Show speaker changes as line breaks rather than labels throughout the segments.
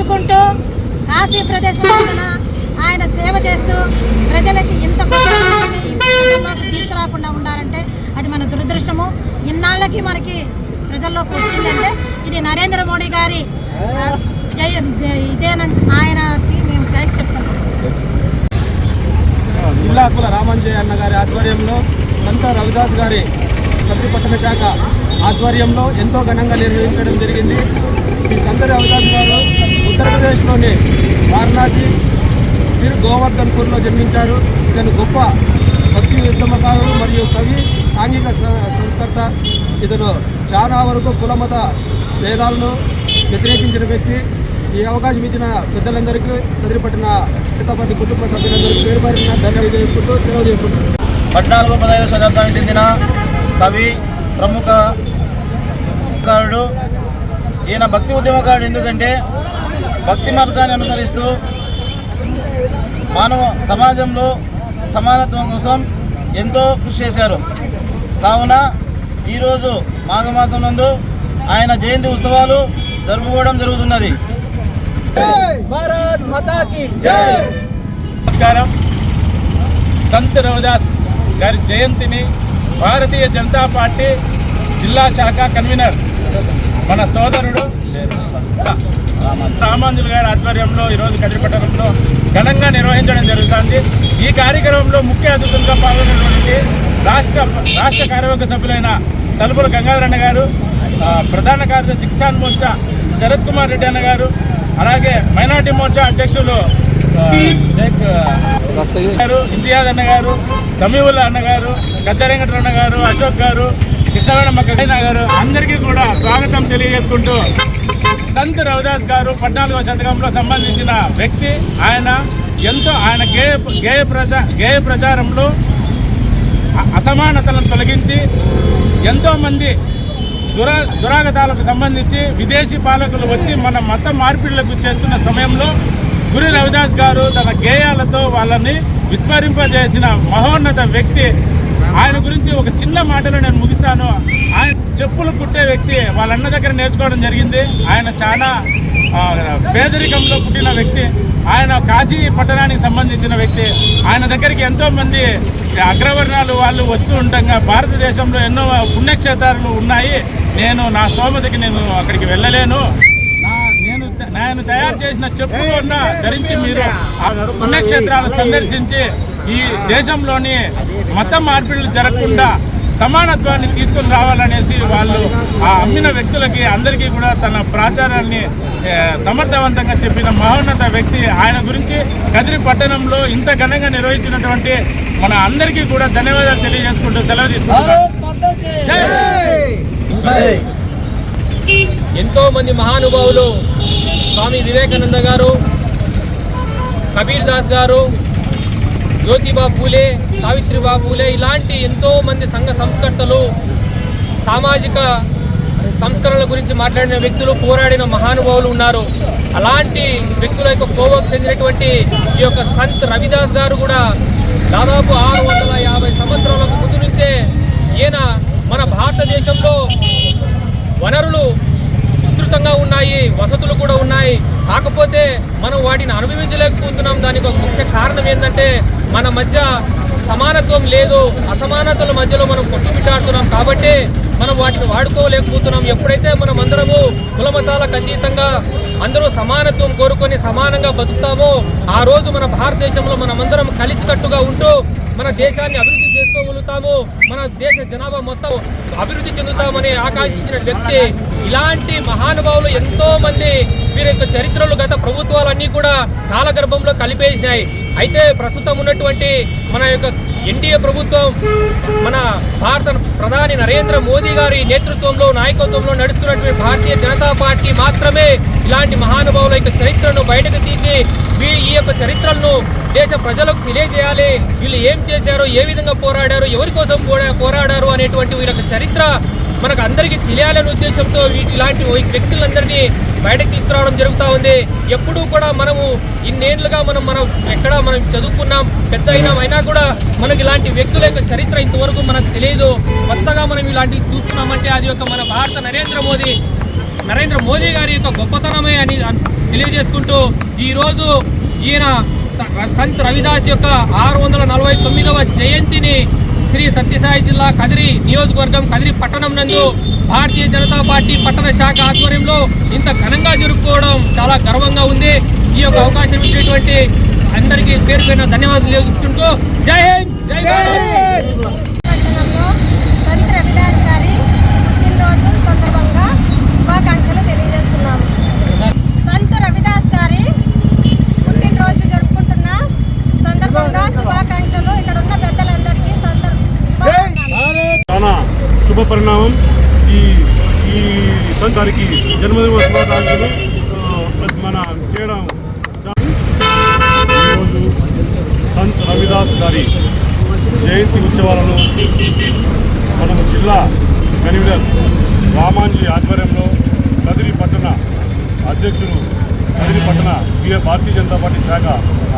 పెట్టుకుంటూ కాశీ ప్రదేశం ఆయన సేవ చేస్తూ ప్రజలకి ఇంత గొప్పతనాన్ని ప్రజల్లోకి తీసుకురాకుండా ఉండాలంటే అది మన దురదృష్టము. ఇన్నాళ్ళకి మనకి ప్రజల్లోకి వచ్చిందంటే ఇది నరేంద్ర మోడీ గారి జయ జయ- ఆయనకి మేము థ్యాంక్స్ చెప్తున్నాం
జిల్లా కుల అన్న గారి ఆధ్వర్యంలో సంత రవిదాస్ గారి కద్రి పట్టణ శాఖ ఆధ్వర్యంలో ఎంతో ఘనంగా నిర్వహించడం జరిగింది. ఈ సంత రవిదాస్ గారు ఉత్తరప్రదేశ్లోని వారణాసి శ్రీ గోవర్ధన్పూర్లో జన్మించారు. ఇతను గొప్ప భక్తి ఉద్యమకారుడు మరియు కవి సాంఘిక సంస్కర్త. ఇతను చాలా వరకు కులమత భేదాలను వ్యతిరేకించిన వ్యక్తి. ఈ అవకాశం ఇచ్చిన పెద్దలందరికీ కదిరిపట్టిన పార్టీ కుటుంబ సభ్యులందరికీ పేరు పేరున ధన్యవాదాలు చేసుకుంటూ సెలవు చేసుకుంటున్నాను.
పద్నాలుగు పదహైదు శతాబ్దానికి చెందిన కవి ప్రముఖ కారుడు ఈయన భక్తి ఉద్యమకారుడు ఎందుకంటే భక్తి మార్గాన్ని అనుసరిస్తూ మానవ సమాజంలో సమానత్వం కోసం ఎంతో కృషి చేశారు. కావున ఈరోజు మాఘమాసం నందు ఆయన జయంతి ఉత్సవాలు జరుపుకోవడం జరుగుతున్నది.
నమస్కారం. సంత్ రవిదాస్ గారి జయంతిని భారతీయ జనతా పార్టీ జిల్లా శాఖ కన్వీనర్ మన సోదరుడు రామాంజులు గారి ఆధ్వర్యంలో ఈరోజు కదిరిపట్టణంలో ఘనంగా నిర్వహించడం జరుగుతుంది. ఈ కార్యక్రమంలో ముఖ్య అతిథులుగా పాల్గొన్నటువంటి రాష్ట్ర రాష్ట్ర కార్యవర్గ సభ్యులైన తలుపుల గంగాధర్ అన్న గారు ప్రధాన కార్యదర్శి కిసాన్ మోర్చా శరత్ కుమార్ రెడ్డి అన్న గారు అలాగే మైనార్టీ మోర్చా అధ్యక్షులు గారు ఇంతియాజ్ అన్న గారు సమీవుల్లా అన్న గారు గద్దరెంకట అన్న గారు అశోక్ గారు కృష్ణవేణ మక్కైనా గారు అందరికీ కూడా స్వాగతం తెలియజేసుకుంటూ సంత్ రవిదాస్ గారు పద్నాలుగవ శతకంలో సంబంధించిన వ్యక్తి. ఆయన ఎంతో ఆయన గేయ గేయ ప్రజా గేయ ప్రచారంలో అసమానతలను తొలగించి ఎంతోమంది దురా దురాగతాలకు సంబంధించి విదేశీ పాలకులు వచ్చి మన మత మార్పిడులకు చేస్తున్న సమయంలో గురి రవిదాస్ గారు తన గేయాలతో వాళ్ళని విస్మరింపజేసిన మహోన్నత వ్యక్తి ఆయన గురించి ఒక చిన్న మాటలో నేను ముగిస్తాను. ఆయన చెప్పులు కుట్టే వ్యక్తి వాళ్ళ అన్న దగ్గర నేర్చుకోవడం జరిగింది. ఆయన చాలా పేదరికంలో పుట్టిన వ్యక్తి. ఆయన కాశీ పట్టణానికి సంబంధించిన వ్యక్తి. ఆయన దగ్గరికి ఎంతోమంది అగ్రవర్ణాలు వాళ్ళు వస్తూ ఉండగా భారతదేశంలో ఎన్నో పుణ్యక్షేత్రాలు ఉన్నాయి. నేను నా స్తోమతకి నేను అక్కడికి వెళ్ళలేను. నా నేను నేను తయారు చేసిన చెప్పులు ఉన్న ధరించి మీరు పుణ్యక్షేత్రాలు సందర్శించి ఈ దేశంలోని మత మార్పిడులు జరగకుండా సమానత్వాన్ని తీసుకొని రావాలనేసి వాళ్ళు ఆ అమ్మిన వ్యక్తులకి అందరికీ కూడా తన ప్రాచారాన్ని సమర్థవంతంగా చెప్పిన మహోన్నత వ్యక్తి ఆయన గురించి కదిరి పట్టణంలో ఇంత ఘనంగా నిర్వహించినటువంటి మన అందరికీ కూడా ధన్యవాదాలు తెలియజేసుకుంటూ సెలవు తీసుకుంటున్నాను జై!
ఎంతో మంది మహానుభావులు స్వామి వివేకానంద గారు కబీర్ దాస్ గారు జ్యోతిబా పూలే సావిత్రిబా పూలే ఇలాంటి ఎంతో మంది సంఘ సంస్కర్తలు సామాజిక సంస్కరణల గురించి మాట్లాడిన వ్యక్తులు పోరాడిన మహానుభావులు ఉన్నారు. అలాంటి వ్యక్తుల యొక్క కోవకు చెందినటువంటి ఈ యొక్క సంత్ రవిదాస్ గారు కూడా దాదాపు ఆరు వందల యాభై సంవత్సరాలకు ముందు నుంచే ఈయన మన భారతదేశంలో వనరులు విస్తృతంగా ఉన్నాయి వసతులు కూడా ఉన్నాయి. కాకపోతే మనం వాటిని అనుభవించలేకపోతున్నాం. దానికి ఒక ముఖ్య కారణం ఏంటంటే మన మధ్య సమానత్వం లేదు. అసమానతల మధ్యలో మనం కొట్టుమిట్టాడుతున్నాం. కాబట్టి మనం వాటిని వాడుకోలేకపోతున్నాం. ఎప్పుడైతే మనం అందరము కులమతాలకు అతీతంగా అందరూ సమానత్వం కోరుకొని సమానంగా బతుకుతామో ఆ రోజు మన భారతదేశంలో మనమందరం కలిసికట్టుగా ఉంటూ మన దేశాన్ని అభివృద్ధి చేసుకోగలుగుతాము మన దేశ జనాభా మొత్తం అభివృద్ధి చెందుతామని ఆకాంక్షించిన వ్యక్తి ఇలాంటి మహానుభావులు ఎంతో మంది వీరి యొక్క చరిత్రలు గత ప్రభుత్వాలన్నీ కూడా కాలగర్భంలో కలిపేసినాయి. అయితే ప్రస్తుతం ఉన్నటువంటి మన యొక్క ఎన్డీఏ ప్రభుత్వం మన భారత ప్రధాని నరేంద్ర మోదీ గారి నేతృత్వంలో నాయకత్వంలో నడుస్తున్నటువంటి భారతీయ జనతా పార్టీ మాత్రమే ఇలాంటి మహానుభావుల యొక్క చరిత్రను బయటకు తీసి వీ- ఈ యొక్క చరిత్రలను దేశ ప్రజలకు తెలియజేయాలి. వీళ్ళు ఏం చేశారు ఏ విధంగా పోరాడారు ఎవరి కోసం పోరా- పోరాడారు అనేటువంటి వీళ్ళ యొక్క చరిత్ర మనకు అందరికీ తెలియాలనే ఉద్దేశంతో వీటి ఇలాంటి వ్యక్తులందరినీ బయటకు తీసుకురావడం జరుగుతూ ఉంది. ఎప్పుడూ కూడా మనము ఇన్నేళ్ళుగా మనం మనం ఎక్కడ మనం చదువుకున్నాం పెద్ద అయినాం అయినా కూడా మనకి ఇలాంటి వ్యక్తుల యొక్క చరిత్ర ఇంతవరకు మనకు తెలియదు. కొత్తగా మనం ఇలాంటివి చూస్తున్నామంటే అది ఒక మన భారత నరేంద్ర మోదీ నరేంద్ర మోదీ గారి యొక్క గొప్పతనమే అని తెలియజేసుకుంటూ ఈరోజు ఈయన స- సంత్ రవిదాస్ యొక్క ఆరు వందల నలభై తొమ్మిదవ జయంతిని శ్రీ సత్యసాయి జిల్లా కదిరి నియోజకవర్గం కదిరి పట్టణం నందు భారతీయ జనతా పార్టీ పట్టణ శాఖ ఆధ్వర్యంలో ఇంత ఘనంగా జరుపుకోవడం చాలా గర్వంగా ఉంది. ఈ యొక్క అవకాశం ఇచ్చినటువంటి అందరికీ పేరు పైన ధన్యవాదాలు తెలుపుకుంటూ జై హింద్ జై భారత్
పట్టణంలో సంత రవిదాస్ గారి పుట్టినరోజు సందర్భంగా శుభాకాంక్షలు తెలియజేస్తున్నాము సంత రవిదాస్ గారి పుట్టినరోజు జరుపుకుంటున్న సందర్భంగా శుభాకాంక్షలు. ఇక్కడ ఉన్న పెద్దలందరికీ.
చాలా శుభ పరిణామం. ఈ ఈ సంతానికి జన్మదిన శుభాకాంక్షలు. మన చేయడం ఈరోజు సంత్ రవిదాస్ గారి జయంతి ఉత్సవాలను మనం జిల్లా కన్వీనర్ రామాంజీ ఆధ్వర్యంలో కదిరి పట్టణ అధ్యక్షులు కదిరి పట్టణ భారతీయ జనతా పార్టీ శాఖ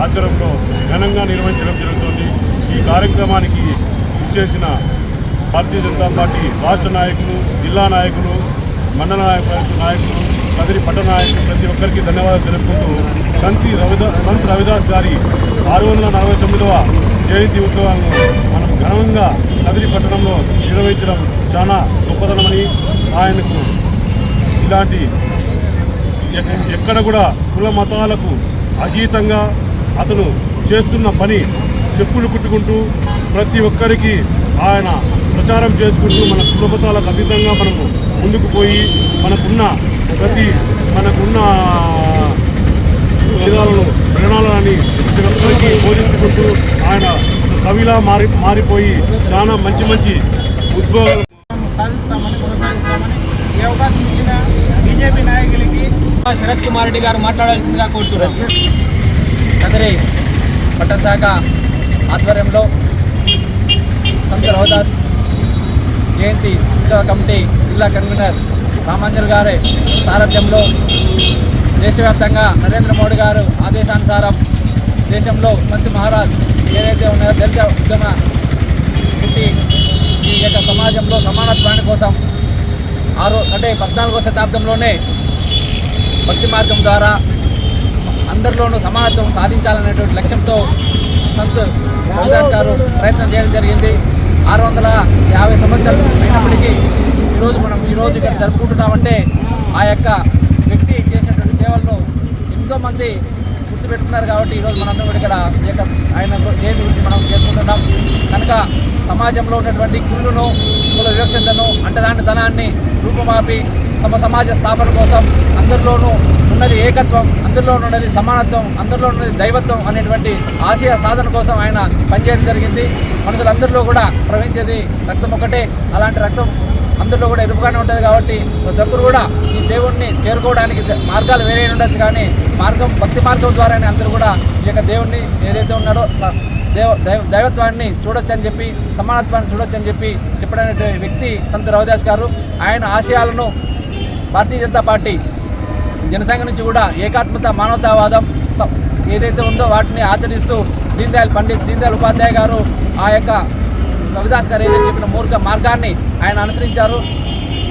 ఆధ్వర్యంలో ఘనంగా నిర్వహించడం జరుగుతుంది. ఈ కార్యక్రమానికి ఇచ్చేసిన భారతీయ జనతా పార్టీ రాష్ట్ర నాయకులు జిల్లా నాయకులు మండల నాయకులు నాయకులు కదిరి పట్టణ నాయకులు ప్రతి ఒక్కరికి ధన్యవాదాలు తెలుపుకుంటూ సంతి రవిదాస్ సంత్ రవిదాస్ గారి ఆరు వందల నలభై తొమ్మిదవ జయంతి ఉత్సవాలను మనం ఘనంగా కదిరి పట్టణంలో నిర్వహించడం చాలా గొప్పతనమని ఆయనకు ఇలాంటి ఎక్కడ కూడా కుల మతాలకు అతీతంగా అతను చేస్తున్న పని చెప్పులు కుట్టుకుంటూ ప్రతి ఒక్కరికి ఆయన ప్రచారం చేసుకుంటూ మన కుల మతాలకు అతీతంగా మనము ముందుకు పోయి మనకున్న ప్రతి మనకున్న విధాలను ప్రణాళాలని ప్రతి ఒక్కరికి బోధించుకుంటూ ఆయన కవిలా మారి మారిపోయి చాలా మంచి మంచి ఉద్యోగాలు
సాధిస్తామని కొనసాగిస్తామని ఈ అవకాశం ఇచ్చిన బీజేపీ నాయకులకి
శరత్ కుమార్ రెడ్డి గారు మాట్లాడాల్సిందిగా కోరుతున్నాను
కదిరి పట్టణ ఆధ్వర్యంలో సంత రవిదాస్ జయంతి ఉత్సవ కమిటీ జిల్లా కన్వీనర్ రామాంజల్ గారి సారథ్యంలో దేశవ్యాప్తంగా నరేంద్ర మోడీ గారు ఆదేశానుసారం దేశంలో సంత్ మహారాజ్ ఏదైతే ఉన్నారో దళిత ఉద్యమ పుట్టి ఈ యొక్క సమాజంలో సమానత్వాన్ని కోసం ఆరో అంటే పద్నాలుగో శతాబ్దంలోనే భక్తి మార్గం ద్వారా అందరిలోనూ సమానత్వం సాధించాలనేటువంటి లక్ష్యంతో సంత్ రామదాస్ గారు ప్రయత్నం చేయడం జరిగింది. ఆరు వందల యాభై సంవత్సరాలు అయినప్పటికీ ఈరోజు మనం ఈరోజు ఇక్కడ జరుపుకుంటున్నామంటే ఆ యొక్క వ్యక్తి చేసినటువంటి సేవలను ఎంతోమంది గుర్తుపెట్టుకున్నారు కాబట్టి ఈరోజు మనందరం కూడా ఇక్కడ ఈ ఆయన జయంతి గురించి మనం చేసుకుంటున్నాం. కనుక సమాజంలో ఉన్నటువంటి కుళ్ళును కుల వివక్షతను అంటరాని ధనాన్ని రూపుమాపి తమ సమాజ స్థాపన కోసం అందరిలోనూ ఉన్నది ఏకత్వం అందరిలో ఉన్నది సమానత్వం అందరిలో ఉన్నది దైవత్వం అనేటువంటి ఆశయ సాధన కోసం ఆయన పనిచేయడం జరిగింది. మనుషులందరిలో కూడా ప్రవహించేది రక్తం ఒకటే అలాంటి రక్తం అందరిలో కూడా ఎరుపుగానే ఉంటుంది కాబట్టి ప్రతి ఒక్కరు కూడా ఈ దేవుణ్ణి చేరుకోవడానికి మార్గాలు వేరే ఉండొచ్చు కానీ మార్గం భక్తి మార్గం ద్వారానే అందరూ కూడా ఈ యొక్క దేవుణ్ణి ఏదైతే ఉన్నారో దేవ దైవ- దైవత్వాన్ని చూడొచ్చని చెప్పి సమానత్వాన్ని చూడొచ్చని అని చెప్పి చెప్పడానికి వ్యక్తి సంత రవిదాస్ గారు ఆయన ఆశయాలను భారతీయ జనతా పార్టీ జనసంఘ నుంచి కూడా ఏకాత్మత మానవతావాదం స- ఏదైతే ఉందో వాటిని ఆచరిస్తూ దీన్ దయాళ్ పండిత్ దీన్ దయాళ్ ఉపాధ్యాయ గారు ఆ యొక్క రవిదాస్ గారు ఏదైతే చెప్పిన మూర్ఖ మార్గాన్ని ఆయన అనుసరించారు.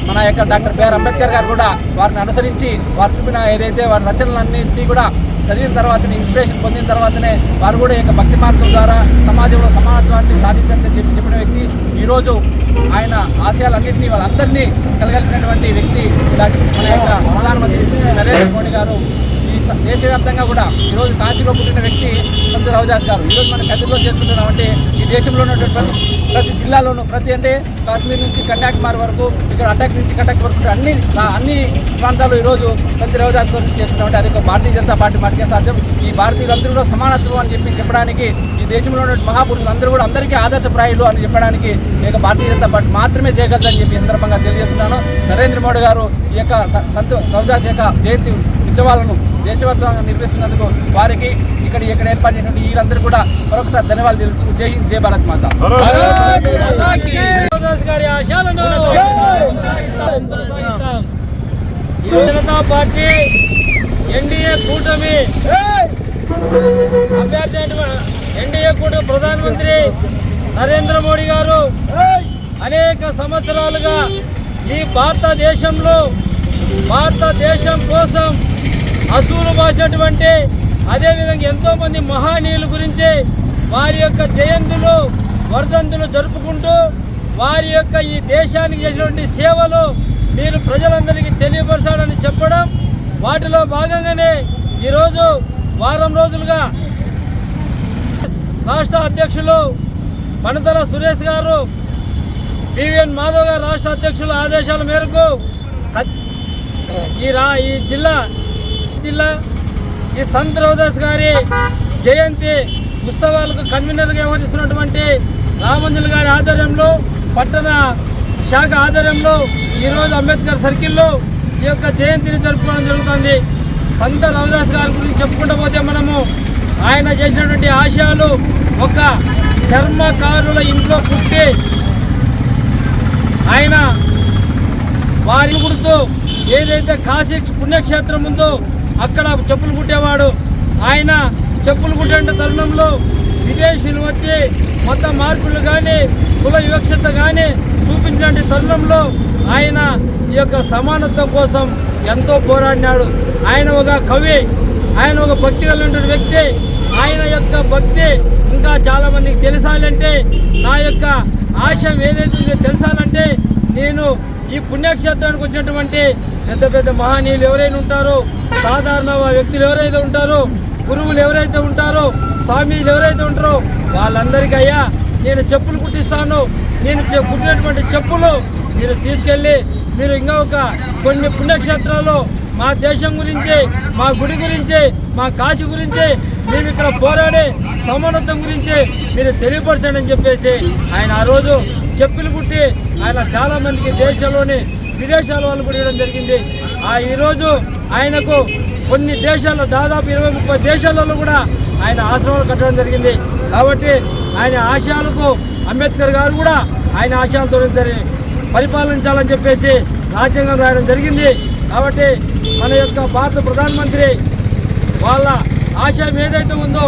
మన యొక్క డాక్టర్ బిఆర్ అంబేద్కర్ గారు కూడా వారిని అనుసరించి వారు చూపిన ఏదైతే వారి రచనలన్నింటినీ కూడా చదివిన తర్వాతనే ఇన్స్పిరేషన్ పొందిన తర్వాతనే వారు కూడా ఈ యొక్క భక్తి మార్గం ద్వారా సమాజంలో సమానత్వాన్ని సాధించని చెప్పి చెప్పిన వ్యక్తి. ఈరోజు ఆయన ఆశయాలన్నింటినీ వాళ్ళందరినీ కలగలిపినటువంటి వ్యక్తి మన యొక్క ప్రధానమంత్రి నరేంద్ర మోడీ గారు. ఈ దేశవ్యాప్తంగా కూడా ఈరోజు కాశీలో పుట్టిన వ్యక్తి సంత రవిదాస్ గారు. ఈరోజు మనం కదిరిలో చేసుకుంటున్నామంటే ఈ దేశంలో ఉన్నటువంటి ప్రతి ప్రతి జిల్లాలోనూ ప్రతి అంటే కాశ్మీర్ నుంచి కన్యాకుమారి వరకు ఇక్కడ అటాక్ నుంచి కటక్ వరకు అన్ని అన్ని ప్రాంతాలు ఈరోజు సంత రవిదాస్ గారు చేస్తున్నామంటే అది ఒక భారతీయ జనతా పార్టీ మాటకే సాధ్యం. ఈ భారతీయులందరూ కూడా సమానత్వం అని చెప్పి చెప్పడానికి ఈ దేశంలో ఉన్న మహాపురుషులు అందరూ కూడా అందరికీ ఆదర్శప్రాయులు అని చెప్పడానికి ఈ యొక్క భారతీయ జనతా పార్టీ మాత్రమే చేయగలదని చెప్పి సందర్భంగా తెలియజేస్తున్నాను. నరేంద్ర మోడీ గారు ఈ యొక్క స- సంత రవిదాస్ యొక్క జయంతి ఉత్సవాలను దేశవ్యాప్తంగా నిర్వహిస్తున్నందుకు వారికి ఇక్కడ ఇక్కడ ఏర్పాటు చేసినటువంటి వీళ్ళందరూ కూడా మరొకసారి ధన్యవాదాలు తెలుసు జై హింద్ జై భారత్ మాత.
జనతా పార్టీ ఎన్డీఏ కూటమి అభ్యర్థి ఎన్డీఏ కూటమి ప్రధానమంత్రి నరేంద్ర మోడీ గారు అనేక సంవత్సరాలుగా ఈ భారతదేశంలో భారతదేశం కోసం అసూలు బాసినటువంటి అదేవిధంగా ఎంతోమంది మహానీయుల గురించి వారి యొక్క జయంతులు వర్ధంతులు జరుపుకుంటూ వారి యొక్క ఈ దేశానికి చేసినటువంటి సేవలు మీరు ప్రజలందరికీ తెలియపరచాలని చెప్పడం వాటిలో భాగంగానే ఈరోజు వారం రోజులుగా రాష్ట్ర అధ్యక్షులు పనతల సురేష్ గారు పివిఎన్ మాధవ్ గారు రాష్ట్ర అధ్యక్షుల ఆదేశాల మేరకు ఈ రా ఈ జిల్లా జిల్లా ఈ సంత్ రవిదాస్ గారి జయంతి ఉత్సవాలకు కన్వీనర్గా వ్యవహరిస్తున్నటువంటి రామంజులు గారి ఆధ్వర్యంలో పట్టణ శాఖ ఆధ్వర్యంలో ఈరోజు అంబేద్కర్ సర్కిల్లో ఈ యొక్క జయంతిని జరుపుకోవడం జరుగుతుంది. సంత రవిదాస్ గారి గురించి చెప్పుకుంటూ పోతే మనము ఆయన చేసినటువంటి ఆశయాలు ఒక చర్మకారుల ఇంట్లో పుట్టి ఆయన వారి గుర్తు ఏదైతే కాశీ పుణ్యక్షేత్రం ఉందో అక్కడ చెప్పులు కుట్టేవాడు. ఆయన చెప్పులు కుట్టే తరుణంలో విదేశీయులు వచ్చి మత మార్పులు కానీ కుల వివక్షత కానీ చూపించినటువంటి తరుణంలో ఆయన ఈ యొక్క సమానత్వం కోసం ఎంతో పోరాడినాడు. ఆయన ఒక కవి ఆయన ఒక భక్తి కలిగిన వ్యక్తి. ఆయన యొక్క భక్తి ఇంకా చాలామందికి తెలిసాలంటే నా యొక్క ఆశయం ఏదైతే తెలుసాలంటే తెలిసాలంటే నేను ఈ పుణ్యక్షేత్రానికి వచ్చినటువంటి పెద్ద పెద్ద మహనీయులు ఎవరైనా ఉంటారో సాధారణ వ్యక్తులు ఎవరైతే ఉంటారో గురువులు ఎవరైతే ఉంటారో స్వామీలు ఎవరైతే ఉంటారో వాళ్ళందరికీ అయ్యా నేను చెప్పులు కుట్టిస్తాను. నేను చె- కుట్టినటువంటి చెప్పులు మీరు తీసుకెళ్ళి మీరు ఇంకా ఒక కొన్ని పుణ్యక్షేత్రాల్లో మా దేశం గురించి మా గుడి గురించి మా కాశీ గురించి మేము ఇక్కడ పోరాడే సమానత్వం గురించి మీరు తెలియపరచండి అని చెప్పేసి ఆయన ఆ రోజు చెప్పులు కుట్టి ఆయన చాలామందికి దేశంలోని విదేశాల వాళ్ళు కూడా ఇవ్వడం జరిగింది. ఆ ఈరోజు ఆయనకు కొన్ని దేశాల్లో దాదాపు ఇరవై ముప్పై దేశాలలో కూడా ఆయన ఆశ్రమాలు కట్టడం జరిగింది. కాబట్టి ఆయన ఆశయాలకు అంబేద్కర్ గారు కూడా ఆయన ఆశయాలతో పరిపాలించాలని చెప్పేసి రాజ్యాంగం రాయడం జరిగింది. కాబట్టి మన యొక్క భారత ప్రధానమంత్రి వాళ్ళ ఆశయం ఏదైతే ఉందో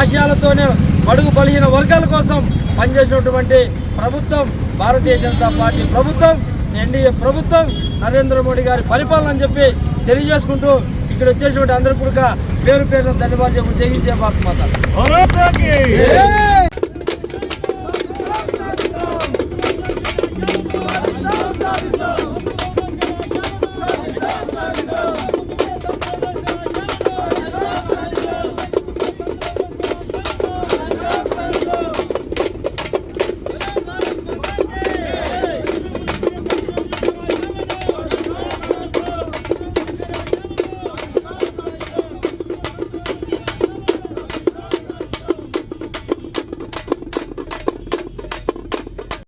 ఆశయాలతోనే బడుగు బలిగిన వర్గాల కోసం పనిచేసినటువంటి ప్రభుత్వం భారతీయ జనతా పార్టీ ప్రభుత్వం. ఎన్డీఏ ప్రభుత్వం నరేంద్ర మోడీ గారి పరిపాలన అని చెప్పి తెలియజేసుకుంటూ ఇక్కడ వచ్చేసినటువంటి అందరూ కూడా పేరు పేరున ధన్యవాదాలు చెప్పి జయించే మాత!